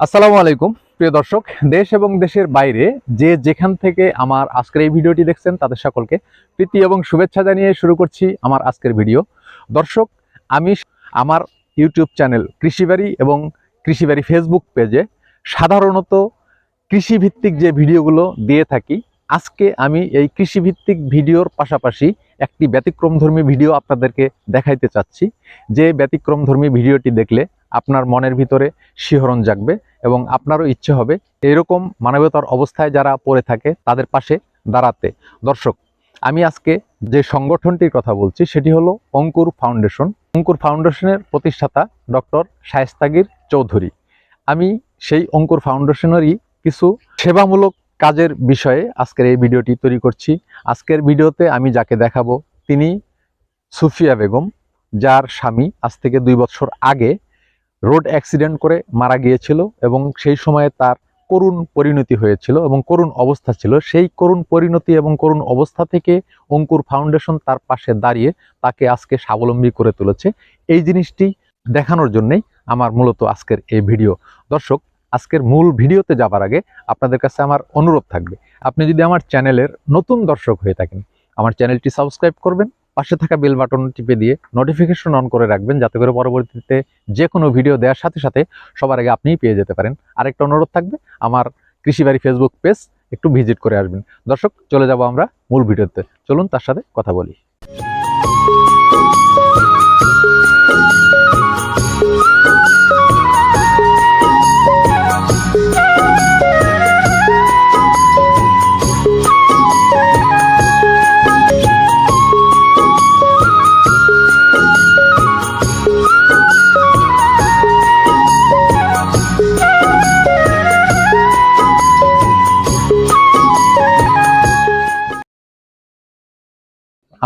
আসসালামু আলাইকুম, প্রিয় দর্শক, দেশ এবং দেশের বাইরে যে যেখান থেকে আমার আজকের এই ভিডিওটি দেখছেন, তাদের সকলকে প্রীতি এবং শুভেচ্ছা জানিয়ে শুরু করছি আমার আজকের ভিডিও। দর্শক, আমি আমার ইউটিউব চ্যানেল কৃষিবাড়ি এবং কৃষিবাড়ি ফেসবুক পেজে সাধারণত কৃষিভিত্তিক যে ভিডিওগুলো দিয়ে থাকি, আজকে আমি এই কৃষিভিত্তিক ভিডিওর পাশাপাশি একটি ব্যতিক্রমধর্মী ভিডিও আপনাদেরকে দেখাইতে চাচ্ছি। যে ব্যতিক্রমধর্মী ভিডিওটি দেখলে আপনার মনের ভিতরে শিহরণ জাগবে এবং আপনারও ইচ্ছে হবে এরকম মানবতার অবস্থায় যারা পড়ে থাকে তাদের পাশে দাঁড়াতে। দর্শক, আমি আজকে যে সংগঠনটির কথা বলছি সেটি হলো অঙ্কুর ফাউন্ডেশন। অঙ্কুর ফাউন্ডেশনের প্রতিষ্ঠাতা ডক্টর শায়স্তাগির চৌধুরী। আমি সেই অঙ্কুর ফাউন্ডেশনেরই কিছু সেবামূলক কাজের বিষয়ে আজকের এই ভিডিওটি তৈরি করছি। আজকের ভিডিওতে আমি যাকে দেখাবো, তিনি সুফিয়া বেগম, যার স্বামী আজ থেকে দুই বছর আগে রোড অ্যাক্সিডেন্ট করে মারা গিয়েছিল এবং সেই সময়ে তার করুণ পরিণতি হয়েছিল এবং করুণ অবস্থা ছিল। সেই করুণ পরিণতি এবং করুণ অবস্থা থেকে অঙ্কুর ফাউন্ডেশন তার পাশে দাঁড়িয়ে তাকে আজকে স্বাবলম্বী করে তুলেছে। এই জিনিসটি দেখানোর জন্যেই আমার মূলত আজকের এই ভিডিও। দর্শক, আজকের মূল ভিডিওতে যাবার আগে আপনাদের কাছে আমার অনুরোধ থাকবে। আপনি যদি আমার চ্যানেলের নতুন দর্শক হয়ে থাকেন, আমার চ্যানেলটি সাবস্ক্রাইব করবেন পাশে থাকা বেল বাটন টিপে দিয়ে নোটিফিকেশন অন করে রাখবেন, যাতে করে পরবর্তীতে যে কোনো ভিডিও দেওয়ার সাথে সাথে সবার আগে আপনিই পেয়ে যেতে পারেন। আরেকটা অনুরোধ থাকবে, আমার কৃষিবাড়ি ফেসবুক পেজ একটু ভিজিট করে আসবেন। দর্শক, চলে যাব আমরা মূল ভিডিওতে। চলুন তার সাথে কথা বলি।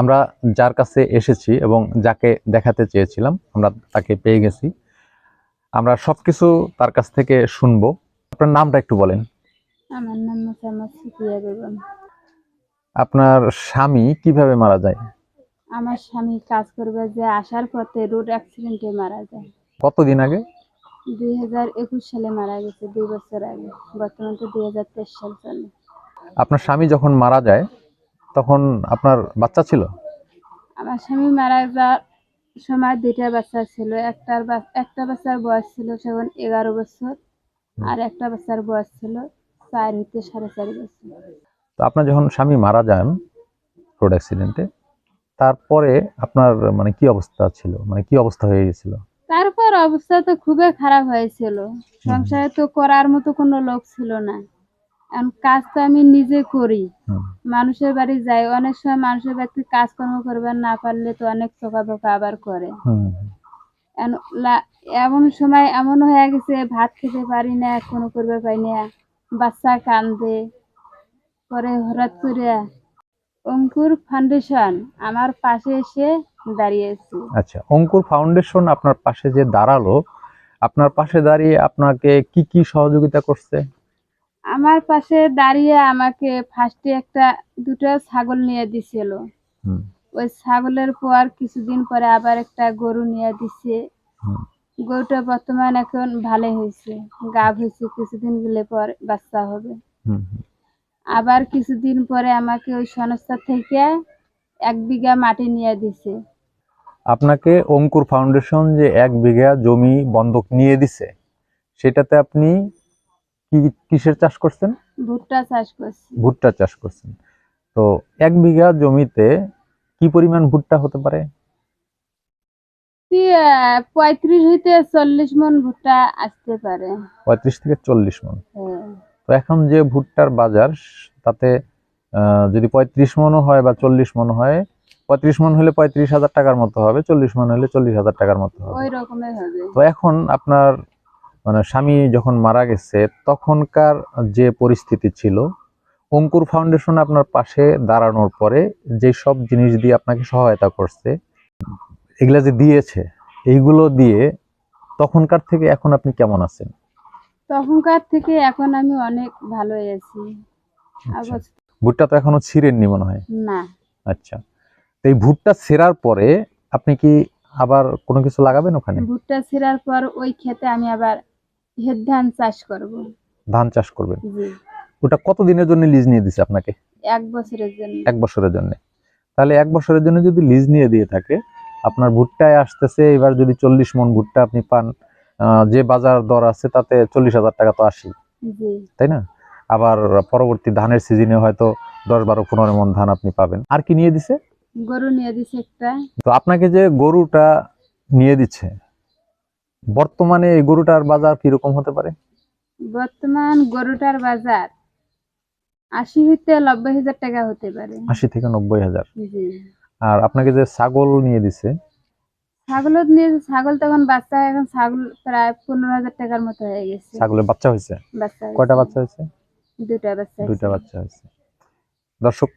আমরা যার কাছে এসেছি এবং যাকে দেখাতে চেয়েছিলাম আমরা তাকে পেয়ে গেছি। আমরা সব কিছু তার কাছ থেকে শুনব। আপনার নামটা একটু বলেন। আমার নাম বেগম। আপনার স্বামী কীভাবে মারা যায়? আমার স্বামী কাজ করবে যে আসার পথে রোড অ্যাক্সিডেন্টে মারা যায়। কতদিন আগে? দুই হাজার একুশ সালে মারা গেছে দুই বছর আগে। বর্তমান তো দুই হাজার তেইশ সাল চলে। আপনার স্বামী যখন মারা যায় তখন আপনার বাচ্চা ছিল? আমার স্বামী মারা যাওয়ার সময় দুইটা বাচ্চা ছিল। একটার একটা বাচ্চার বয়স ছিল তখন এগারো বছর আর একটা বাচ্চার বয়স ছিল চার হইতে সাড়ে চার বছর। তো আপনার যখন স্বামী মারা যান রোড অ্যাক্সিডেন্টে তারপরে আপনার মানে কি অবস্থা ছিল? মানে কি অবস্থা হয়ে গেছিল? তারপর অবস্থা তো খুবই খারাপ হয়েছিল। সংসারে তো করার মতো কোনো লোক ছিল না। কাজ তো আমি নিজে করি। মানুষের বাড়ি যাই অনেক সময় মানুষের বাড়িতে কাজকর্ম করবে না পারলে তো অনেক চোখা বোকা আবার করে। এমন সময় এমন হয়ে গেছে ভাত খেতে পারি না কোনো করবে পারি না বাচ্চা কান্দে। পরে হঠাৎ করে অঙ্কুর ফাউন্ডেশন আমার পাশে এসে দাঁড়িয়েছে। আচ্ছা অঙ্কুর ফাউন্ডেশন আপনার পাশে যে দাঁড়াল আপনার পাশে দাঁড়িয়ে আপনাকে কি কি সহযোগিতা করছে? আমার পাশে দাঁড়িয়ে আমাকে ফার্স্টে একটা দুটো ছাগল নিয়ে দিছিল। ওই ছাগলের পর কিছুদিন পরে আবার একটা গরু নিয়ে দিছে। গরুটা বর্তমান এখন ভালো হয়েছে গাভ হয়েছে কিছুদিন গেলে পর বাচ্চা হবে। আবার কিছুদিন পরে আমাকে ওই সংস্থা থেকে এক বিঘা মাটি নিয়ে দিছে। আপনাকে অঙ্কুর ফাউন্ডেশন যে এক বিঘা জমি বন্ধক নিয়ে দিছে সেটাতে আপনি কি কিসের চাষ করছেন? ভুট্টা চাষ করছি। ভুট্টা চাষ করছেন। তো এক বিঘা জমিতে কি পরিমাণ ভুট্টা হতে পারে? পঁয়ত্রিশ হইতে চল্লিশ মন ভুট্টা আসতে পারে। পঁয়ত্রিশ থেকে চল্লিশ মন। হ্যাঁ। তো এখন যে ভুট্টার বাজার তাতে যদি পঁয়ত্রিশ মনও হয় বা চল্লিশ মন হয় পঁয়ত্রিশ মন হলে পঁয়ত্রিশ হাজার টাকার মতো হবে চল্লিশ মন হলে চল্লিশ হাজার টাকার মতো হবে। তো এখন আপনার মানে স্বামী যখন মারা গেছে তখনকার যে পরিস্থিতি ছিল অঙ্কুর ফাউন্ডেশন আপনার পাশে দাঁড়ানোর পরে যে সব জিনিস দিয়ে আপনাকে সহায়তা করছে এগুলা যে দিয়েছে এইগুলো দিয়ে তখনকার থেকে এখন আপনি কেমন আছেন? তখনকার থেকে এখন আমি অনেক ভালো আছি। আচ্ছা। ভুট্টা তো এখনও ছিঁড়েননি মনে হয়? না। আচ্ছা। তো এই ভুট্টা ছেঁড়ার পরে আপনি কি আবার কোনো কিছু লাগাবেন ওখানে? ভুট্টা ছিঁড়ার পর ওই খেতে আমি আবার ধান চাষ করব। ধান চাষ করবেন? ওটা কত দিনের জন্য লিজ নিয়ে দিছে আপনাকে? এক বছরের জন্য। এক বছরের জন্য। তাহলে এক বছরের জন্য যদি লিজ নিয়ে দিয়ে থাকে আপনার ভুট্টায় আসতেছে এবার যদি চল্লিশ মন ভুট্টা আপনি পান যে বাজার দর আছে তাতে চল্লিশ হাজার টাকা তো আসি তাই না? আবার পরবর্তী ধানের সিজনে হয়তো দশ বারো পনেরো মন ধান আপনি পাবেন। আর কি নিয়ে দিছে? গরু নিয়ে দিছে একটা। তো আপনাকে যে গরুটা নিয়ে দিচ্ছে বর্তমানে এই গরুটার বাজার কীরকম হতে পারে? বর্তমান গরুটার বাজার আশি হইতে নব্বই হাজার টাকা হতে পারে। আশি থেকে নব্বই হাজার। আর আপনাকে যে ছাগল নিয়ে দিছে? ছাগলও নিয়ে ছাগল তখন বাচ্চা এখন ছাগল প্রায় পনেরো হাজার টাকার মতো হয়ে গেছে। ছাগলের বাচ্চা হয়েছে? কয়টা বাচ্চা হয়েছে? দুটা বাচ্চা দুইটা বাচ্চা হয়েছে। দর্শক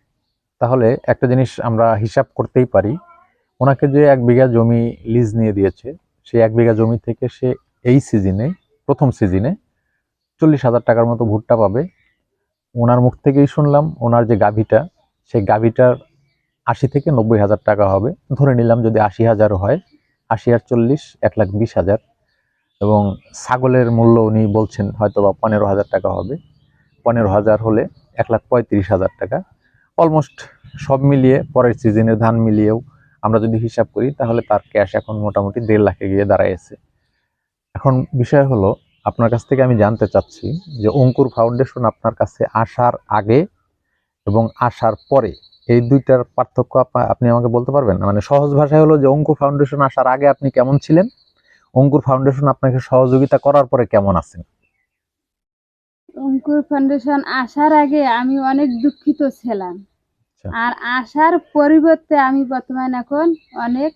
তাহলে একটা জিনিস আমরা হিসাব করতেই পারি। ওনাকে যে এক বিঘা জমি লিজ নিয়ে দিয়েছে সেই এক বিঘা জমি থেকে সে এই সিজনে প্রথম সিজনে চল্লিশ হাজার টাকার মতো ভুট্টা পাবে। ওনার মুখ থেকেই শুনলাম, ওনার যে গাভীটা, সেই গাভীটার আশি থেকে নব্বই হাজার টাকা হবে। ধরে নিলাম যদি আশি হাজারও হয়, আশি আর চল্লিশ, এক লাখ বিশ হাজার। এবং ছাগলের মূল্য উনি বলছেন হয়তো বা পনেরো হাজার টাকা হবে। পনেরো হাজার হলে এক লাখ পঁয়ত্রিশ হাজার টাকা। অলমোস্ট সব মিলিয়ে পরের সিজনের ধান মিলিয়েও আমরা যদি হিসাব করি, তাহলে তার ক্যাশ এখন মোটামুটি দেড় লাখে গিয়ে দাঁড়াইছে এখন বিষয় হলো, আপনার কাছ থেকে আমি জানতে চাচ্ছি যে অঙ্কুর ফাউন্ডেশন আপনার কাছে আসার আগে এবং আসার পরে এই দুইটার পার্থক্য আপনি আমাকে বলতে পারবেন মানে সহজ ভাষায় হলো যে অঙ্কুর ফাউন্ডেশন আসার আগে আপনি কেমন ছিলেন? অঙ্কুর ফাউন্ডেশন আপনাকে সহযোগিতা করার পরে কেমন আছেন? অঙ্কুর ফাউন্ডেশন আসার আগে আমি অনেক দুঃখিত ছিলাম। আর আসার পরিবর্তে আমি বর্তমান এখন অনেক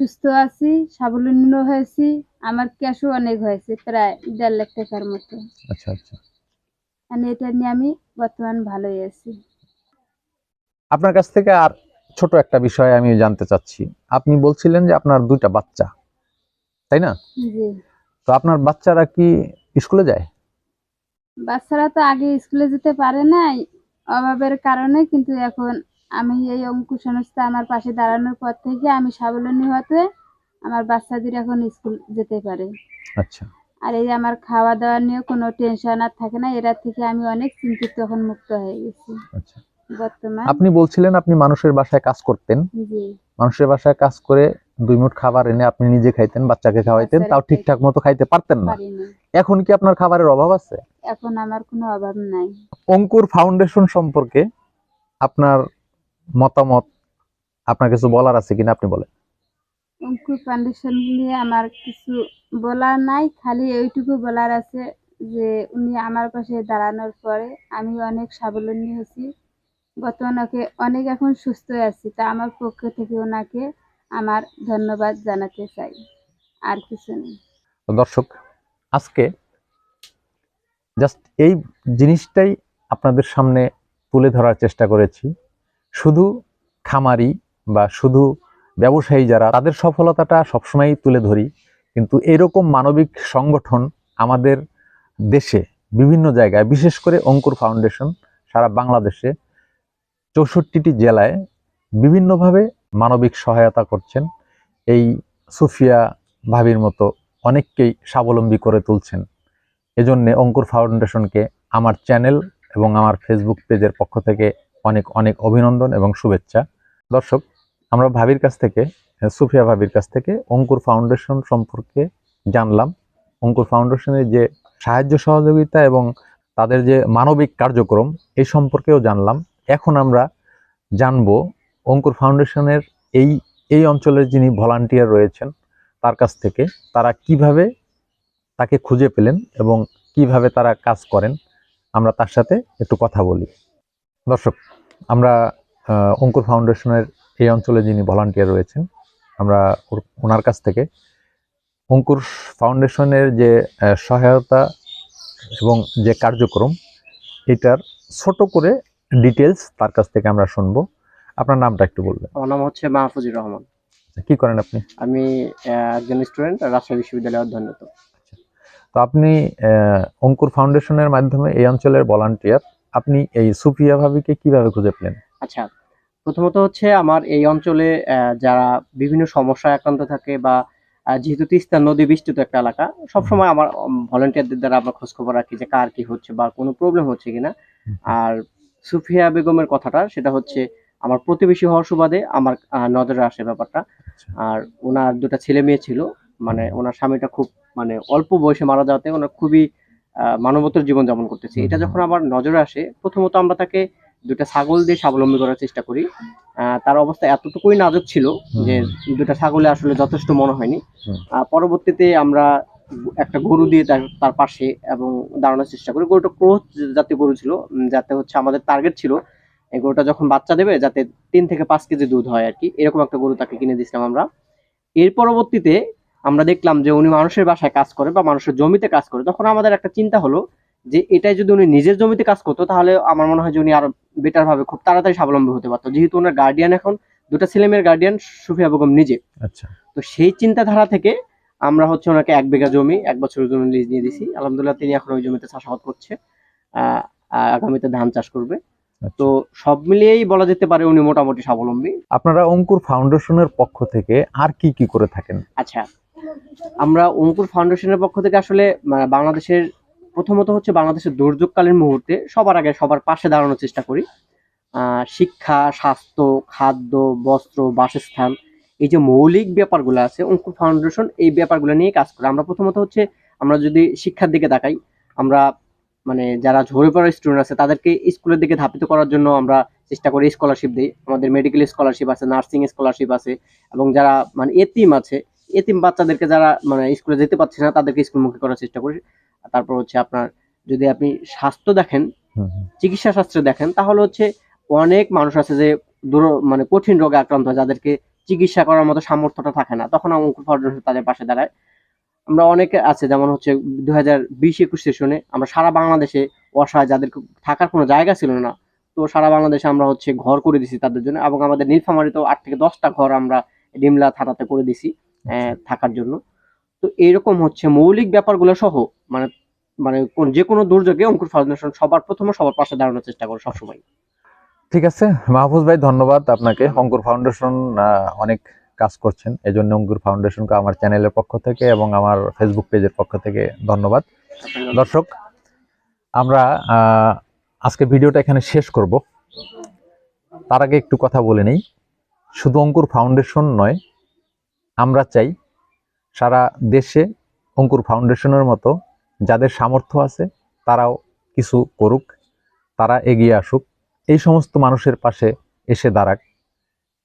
সুস্থ আছি স্বাবলম্বী হয়েছি আমার ক্যাশও অনেক হয়েছে প্রায় দেড় লাখ টাকার মতো। আচ্ছা আচ্ছা। আর এটা নিয়ে আমি বর্তমান ভালোই আছি। আপনার কাছ থেকে আর ছোট একটা বিষয় আমি জানতে চাচ্ছি। আপনি বলছিলেন যে আপনার দুইটা বাচ্চা তাই না? জি। তো আপনার বাচ্চারা কি স্কুলে যায়? বাচ্চারা তো আগে স্কুলে যেতে পারে নাই অভাবের কারণে কিন্তু এখন আমি এই অঙ্কুর সংস্থা আমার পাশে দাঁড়ানোর পর থেকে আমি স্বাবলম্বী হতে আমার বাচ্চাদের এখন স্কুল যেতে পারে। আচ্ছা। আর এই আমার খাওয়া দাওয়া নিয়ে কোনো টেনশন আর থাকে না এরা থেকে আমি অনেক চিন্তিত এখন মুক্ত হয়ে গেছি। আচ্ছা। বর্তমান। আপনি বলছিলেন আপনি মানুষের বাসায় কাজ করতেন। জি। মানুষের বাসায় কাজ করে দুই মুঠ খাবার এনে আপনি নিজে খাইতেন বাচ্চাকে খাওয়াইতেন তাও ঠিকঠাক মতো খাইতে পারতেন না। এখন কি আপনার খাবারের অভাব আছে? এখন আমার কোনো অভাব নাই। অঙ্কুর ফাউন্ডেশন সম্পর্কে আপনার মতামত আপনার কিছু বলার আছে কিনা আপনি বলেন। অঙ্কুর ফাউন্ডেশন নিয়ে আমার কিছু বলার নাই খালি এইটুকু বলার আছে যে উনি আমার পাশে দাঁড়ানোর পরে আমি অনেক স্বাবলম্বী হয়েছি। বর্তমানে ওকে অনেক এখন সুস্থ আছি তা আমার পক্ষ থেকে ওনাকে আমার ধন্যবাদ জানাতে চাই। আর কিছু নেই। দর্শক আজকে জাস্ট এই জিনিসটাই আপনাদের সামনে তুলে ধরার চেষ্টা করেছি। শুধু খামারি বা শুধু ব্যবসায়ী যারা, তাদের সফলতাটা সবসময়ই তুলে ধরি। কিন্তু এরকম মানবিক সংগঠন আমাদের দেশে, বিভিন্ন জায়গায়, বিশেষ করে অঙ্কুর ফাউন্ডেশন সারা বাংলাদেশে, চৌষট্টিটি জেলায় বিভিন্নভাবে মানবিক সহায়তা করছেন। এই সুফিয়া ভাবির মতো অনেককেই স্বাবলম্বী করে তুলছেন। এজন্য অঙ্কুর ফাউন্ডেশনকে আমার চ্যানেল এবং আমার ফেসবুক পেজের পক্ষ থেকে অনেক অনেক অভিনন্দন এবং শুভেচ্ছা। দর্শক, আমরা ভাবির কাছ থেকে, সুফিয়া ভাবির কাছ থেকে অঙ্কুর ফাউন্ডেশন সম্পর্কে জানলাম। অঙ্কুর ফাউন্ডেশনের যে সাহায্য সহযোগিতা এবং তাদের যে মানবিক কার্যক্রম এই সম্পর্কেও জানলাম। এখন আমরা জানব অঙ্কুর ফাউন্ডেশনের এই এই অঞ্চলের যিনি ভলান্টিয়ার রয়েছেন, তার কাছ থেকে তারা কীভাবে তাকে খুঁজে পেলেন এবং কীভাবে তারা কাজ করেন আমরা তার সাথে একটু কথা বলি। দর্শক আমরা অঙ্কুর ফাউন্ডেশনের এই অঞ্চলে যিনি ভলান্টিয়ার রয়েছেন আমরা ওনার কাছ থেকে অঙ্কুর ফাউন্ডেশনের যে সহায়তা এবং যে কার্যক্রম এটার ছোট করে ডিটেলস তার কাছ থেকে আমরা শুনব। আপনার নামটা একটু বলবেন। আমার নাম হচ্ছে মাহফুজুর রহমান। কি করেন আপনি? আমি একজন স্টুডেন্ট রাজশাহী বিশ্ববিদ্যালয়ে অধ্যয়নরত। তো আপনি অঙ্কুর ফাউন্ডেশনের মাধ্যমে এই অঞ্চলের ভলান্টিয়ার আপনি এই সুফিয়া ভাবিকে কীভাবে খুঁজে পেলেন? আচ্ছা প্রথমত হচ্ছে আমার এই অঞ্চলে যারা বিভিন্ন সমস্যায় আক্রান্ত থাকে বা যেহেতু তিস্তা নদী বিস্তৃত একটা এলাকা সবসময় আমার ভলেন্টিয়ারদের দ্বারা আমরা খোঁজ খবর রাখি যে কার কি হচ্ছে বা কোনো প্রবলেম হচ্ছে কিনা। আর সুফিয়া বেগমের কথাটা সেটা হচ্ছে আমার প্রতিবেশী হওয়ার সুবাদে আমার নজরে আসে ব্যাপারটা। আচ্ছা। আর ওনার দুটা ছেলে মেয়ে ছিল মানে ওনার স্বামীটা খুব মানে অল্প বয়সে মারা যাওয়াতে ওনার খুবই আহ, মানবতর জীবন যাপন করতেছে এটা যখন আমার নজরে আসে প্রথমত আমরা তাকে দুটা ছাগল দিয়ে স্বাবলম্বী করার চেষ্টা করি। তার অবস্থা এতটুকুই নাজুক ছিল যে দুটা ছাগলে আসলে যথেষ্ট মনে হয়নি। আহ, পরবর্তীতে আমরা একটা গরু দিয়ে তার তার পাশে এবং দাঁড়ানোর চেষ্টা করি। গরুটা ক্রোচ জাতীয় গরু ছিল যাতে হচ্ছে আমাদের টার্গেট ছিল। এই গরুটা যখন বাচ্চা দেবে যাতে তিন থেকে পাঁচ কেজি দুধ হয় আর কি। এরকম একটা গরু তাকে কিনে দিয়েছিলাম আমরা। এর পরবর্তীতে আমরা দেখলাম যে উনি মানুষের বাসায় কাজ করে বা মানুষের জমিতে কাজ করে। তখন আমাদের একটা চিন্তা হলো যে এটাই যদি উনি নিজের জমিতে কাজ করতো তাহলে আমার মনে হয় যে উনি আরও বেটার ভাবে খুব তাড়াতাড়ি স্বাবলম্বী হতে পারতো। যেহেতু ওনার গার্ডিয়ান এখন দুটা ছেলেমেয়ের গার্ডিয়ান সুফিয়া বেগম নিজে। আচ্ছা। তো সেই চিন্তাধারা থেকে আমরা হচ্ছে ওনাকে এক বিঘা জমি এক বছরের জন্য লিজ নিয়ে দিছি। আলহামদুলিল্লাহ তিনি এখন ওই জমিতে চাষাবাদ করছে আগামীতে ধান চাষ করবে। তো সব মিলিয়েই বলা যেতে পারে উনি মোটামুটি স্বাবলম্বী। আপনারা অঙ্কুর ফাউন্ডেশনের পক্ষ থেকে আর কি কি করে থাকেন? আচ্ছা আমরা অঙ্কুর ফাউন্ডেশনের পক্ষ থেকে আসলে বাংলাদেশের প্রথমত হচ্ছে বাংলাদেশের দুর্যোগকালীন মুহূর্তে সবার আগে সবার পাশে দাঁড়ানোর চেষ্টা করি। শিক্ষা, স্বাস্থ্য, খাদ্য, বস্ত্র, বাসস্থান, এই যে মৌলিক ব্যাপারগুলো আছে অঙ্কুর ফাউন্ডেশন এই ব্যাপারগুলো নিয়ে কাজ করে। আমরা প্রথমত হচ্ছে, আমরা যদি শিক্ষার দিকে তাকাই, আমরা মানে যারা ঝরে পড়া স্টুডেন্ট আছে, তাদেরকে স্কুলের দিকে ধাপিত করার জন্য আমরা চেষ্টা করি স্কলারশিপ দিই। আমাদের মেডিকেল স্কলারশিপ আছে নার্সিং স্কলারশিপ আছে এবং যারা মানে এতিম আছে এতিম বাচ্চাদেরকে যারা মানে স্কুলে যেতে পারছে না তাদেরকে স্কুলমুখী করার চেষ্টা করি। তারপর হচ্ছে আপনার যদি আপনি স্বাস্থ্য দেখেন। চিকিৎসা শাস্ত্রে দেখেন তাহলে হচ্ছে অনেক মানুষ আছে যে দূর মানে কঠিন রোগে আক্রান্ত হয় যাদেরকে চিকিৎসা করার মতো সামর্থ্যটা থাকে না। তখন অঙ্কুর ফাউন্ডেশন তাদের পাশে দাঁড়ায়। আমরা অনেকে আছে যেমন হচ্ছে দুই হাজার বিশ একুশ সেশনে আমরা সারা বাংলাদেশে অসহায় যাদের থাকার কোনো জায়গা ছিল না তো সারা বাংলাদেশে আমরা হচ্ছে ঘর করে দিছি তাদের জন্য এবং আমাদের নীলফামারিতেও আট থেকে দশটা ঘর আমরা ডিমলা থানাতে করে দিছি। থাকার জন্য। তো এইরকম হচ্ছে মৌলিক ব্যাপারগুলো সহ মানে মানে কোন- যে কোনো দুর্যোগে অঙ্কুর ফাউন্ডেশন সবার প্রথমে সবার পাশে দাঁড়ানোর চেষ্টা করে সবসময়। ঠিক আছে। মাহফুজ ভাই ধন্যবাদ আপনাকে। অঙ্কুর ফাউন্ডেশন অনেক কাজ করছেন। এই জন্য অঙ্কুর ফাউন্ডেশনকে আমার চ্যানেলের পক্ষ থেকে এবং আমার ফেসবুক পেজের পক্ষ থেকে ধন্যবাদ। দর্শক আমরা আজকে ভিডিওটা এখানে শেষ করব। তার আগে একটু কথা বলে নেই। শুধু অঙ্কুর ফাউন্ডেশন নয় আমরা চাই সারা দেশে অঙ্কুর ফাউন্ডেশনের মতো যাদের সামর্থ্য আছে, তারাও কিছু করুক, তারা এগিয়ে আসুক, এই সমস্ত মানুষের পাশে এসে দাঁড়াক।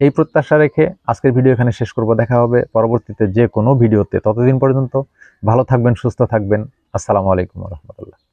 এই প্রত্যাশা রেখে আজকের ভিডিও এখানে শেষ করব। দেখা হবে পরবর্তীতে যে কোনো ভিডিওতে। ততদিন পর্যন্ত ভালো থাকবেন, সুস্থ থাকবেন। আসসালামু আলাইকুম রহমতুল্লাহ।